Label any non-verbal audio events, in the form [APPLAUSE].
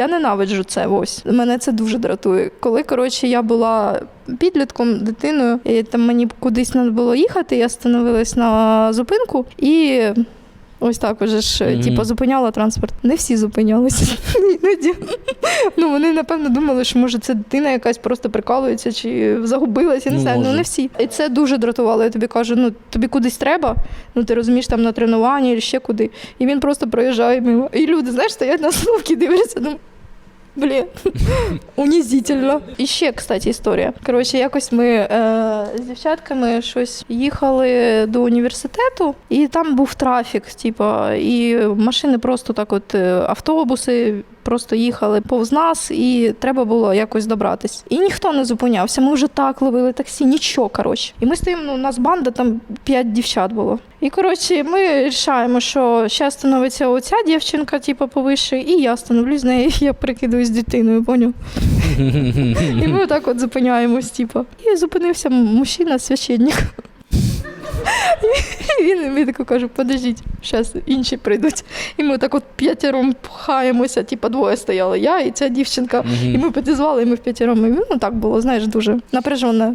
Я ненавиджу це. Ось мене це дуже дратує. Коли коротше я була підлітком, дитиною, і там мені кудись треба було їхати, я становилась на зупинку і. Ось так уже ж, Мгм. типу, зупиняла транспорт. Не всі зупинялися. [LAUGHS] Іноді. Ну, вони, напевно, думали, що може це дитина якась просто прикалується чи загубилась, я не Ну, знаю. Ну не всі. І це дуже дратувало. Я тобі кажу, ну тобі кудись треба, ну ти розумієш там на тренування чи ще куди. І він просто проїжджає мимо. І люди, знаєш, стоять на остановці, дивляться, думаю. Блін, [LAUGHS] унізительно. І ще, кстати, історія. Коротше, якось ми е, з дівчатками щось їхали до університету, і там був трафік, типу, і машини просто так, от е, автобуси просто їхали повз нас, і треба було якось добратись. І ніхто не зупинявся. Ми вже так ловили таксі, нічого, коротше. І ми стоїмо, ну, у нас банда, там п'ять дівчат було. І коротше, ми рішаємо, що зараз становиться оця дівчинка, типу, повише, і я становлюсь з нею, [LAUGHS] я прикидуюсь дитиною, поняв? І ми отак от зупиняємось, типу. І зупинився мужчина, священник. [LAUGHS] І він мені таку каже, подождіть, зараз інші прийдуть. І ми так от п'ятером пхаємося, типу, двоє стояли, я і ця дівчинка. І ми підізвали, і ми в п'ятером. І ну так було, знаєш, дуже напряжено.